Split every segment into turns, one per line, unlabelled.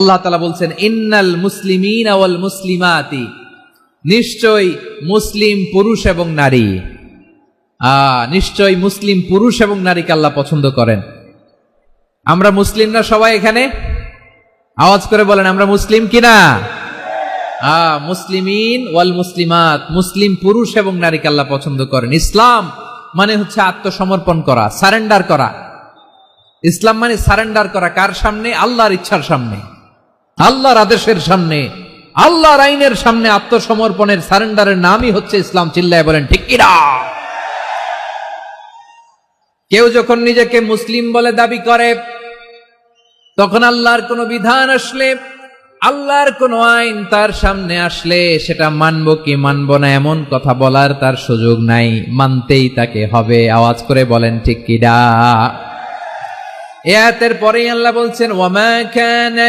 আল্লাহ তালা বলছেন, ইন্নাল মুসলিমিন আওয়াল মুসলিমাতি। নিশ্চয় মুসলিম পুরুষ এবং নারী। নিশ্চয় মুসলিম পুরুষ এবং নারীকে আল্লাহ পছন্দ করেন। আমরা মুসলিম না সবাই এখানে? আওয়াজ করে বলেন, আমরা মুসলিম কিনা মুসলিমিন ওয়াল মুসলিমাত, মুসলিম পুরুষ এবং নারীকে আল্লাহ পছন্দ করেন। ইসলাম মানে হচ্ছে আত্মসমর্পণ করা, সারেন্ডার করা। ইসলাম মানে সারেন্ডার করা কার সামনে? আল্লাহর ইচ্ছার সামনে। আল্লাহর আদেশের সামনে, আল্লাহর আইনের সামনে আত্মসমর্পণের সারেন্ডারের নামই হচ্ছে ইসলাম, চিল্লায় বলেন, ঠিক কিনা? কেউ যখন নিজেকে মুসলিম বলে দাবি করে, তখন আল্লাহর কোনো বিধান আসলে, আল্লাহর কোনো আইন তার সামনে আসলে, সেটা মানব কি মানব না এমন কথা বলার তার সুযোগ নাই, মানতেই তাকে হবে, আওয়াজ করে বলেন, ঠিক কিডা এ আয়াতের পরেই আল্লাহ বলছেন ওয়ামা কানা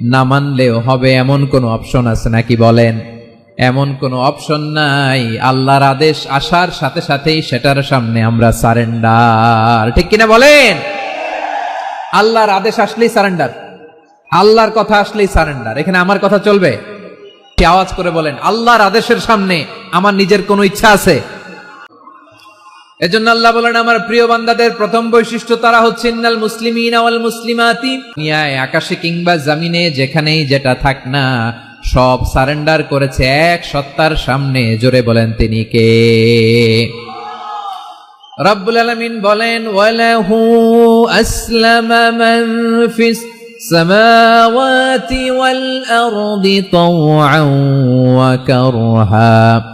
না মানলেও হবে এমন কোনো অপশন আছে নাকি বলেন? এমন কোনো অপশন নাই। আল্লাহর আদেশ আসার সাথে সাথেই সেটার সামনে আমরা সারেন্ডার। ঠিক কিনা বলেন? আল্লাহর আদেশ আসলেই সারেন্ডার। আল্লাহর কথা আসলেই সারেন্ডার। এখানে আমার কথা চলবে? কি আওয়াজ করে বলেন, আল্লাহর আদেশের সামনে আমার নিজের কোনো ইচ্ছা আছে? এজন্য আল্লাহ বলেন, আমার প্রিয় বান্দাদের প্রথম বৈশিষ্ট্য তারা হচ্ছে, ইন্নাল মুসলিমিন আওয়াল মুসলিমাতি নিয়ায় আকাশে কিংবা জামিনে, যেখানেই যেটা থাক না, সব সারেন্ডার করেছে এক সত্তার সামনে। জোরে বলেন তিনি কে? রব্বুল আলামিন বলেন, ওয়ালাহু আসলামা মান ফিস সামাওয়াতি ওয়াল আরদি তাওআন ওয়া কারহা।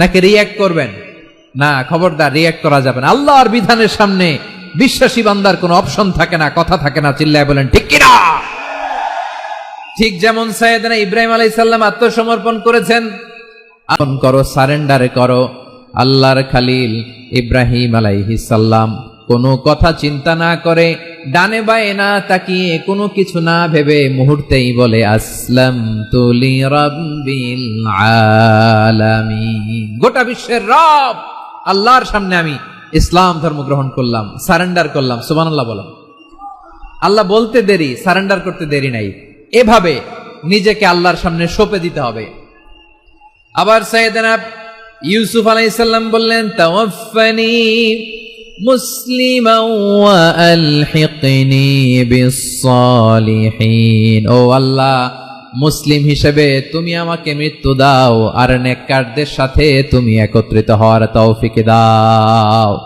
নাকি রিয়াক্ট করবেন? না, খবরদার রিয়াক্ট করা যাবে না। আল্লাহর বিধানের সামনে বিশ্বাসী বান্দার কোনো অপশন থাকে না, কথা থাকে না, চিল্লায় বলেন, ঠিক কিনা? ঠিক যেমন সাইয়েদনা ইব্রাহিম আলাই সাল্লাম আত্মসমর্পণ করেছেন। আপন করো, সারেন্ডারে করো, আল্লাহর খালিল ইব্রাহিম আলাইহিস সাল্লাম কোনো কথা চিন্তা না করে ডানে বায়ে না তাকিয়ে কোনো কিছু না ভেবে মুহূর্তেই বলে আসলাম তুলি রব্বিল গোটা বিশ্বের রব, আল্লাহর সামনে আমি ইসলাম ধর্ম গ্রহণ করলাম, সারেন্ডার করলাম, সুবহানাল্লাহ বলেন আল্লাহ বলতে দেরি, সারেন্ডার করতে দেরি নাই। এভাবে নিজেকে আল্লাহর সামনে সঁপে দিতে হবে। আবার সাইয়েদনা ইউসুফ আলাইসাল্লাম বললেন তাওয়াফানি মুসলিমা ওয়া আলহিকনি বিসসালিহিন। ও আল্লাহ, মুসলিম হিসেবে তুমি আমাকে মৃত্যু দাও আর নেককারদের সাথে তুমি একত্রিত হওয়ার তৌফিক দাও।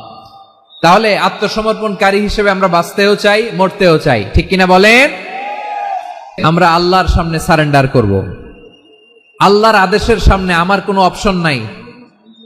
তাহলে আত্মসমর্পণকারী হিসেবে আমরা বাঁচতেও চাই, মরতেও চাই, ঠিক কিনা বলেন? আমরা আল্লাহর সামনে সারেন্ডার করব। আল্লাহর আদেশের সামনে আমার কোনো অপশন নাই।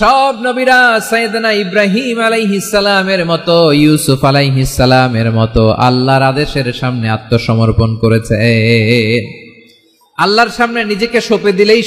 সব নবীরা সৈদনা ইব্রাহিম আলাইহিসালামের মতো, ইউসুফ আলাইহিসালামের মতো আল্লাহর আদেশের সামনে আত্মসমর্পণ করেছে। আল্লাহর সামনে নিজেকে সপে দিলেই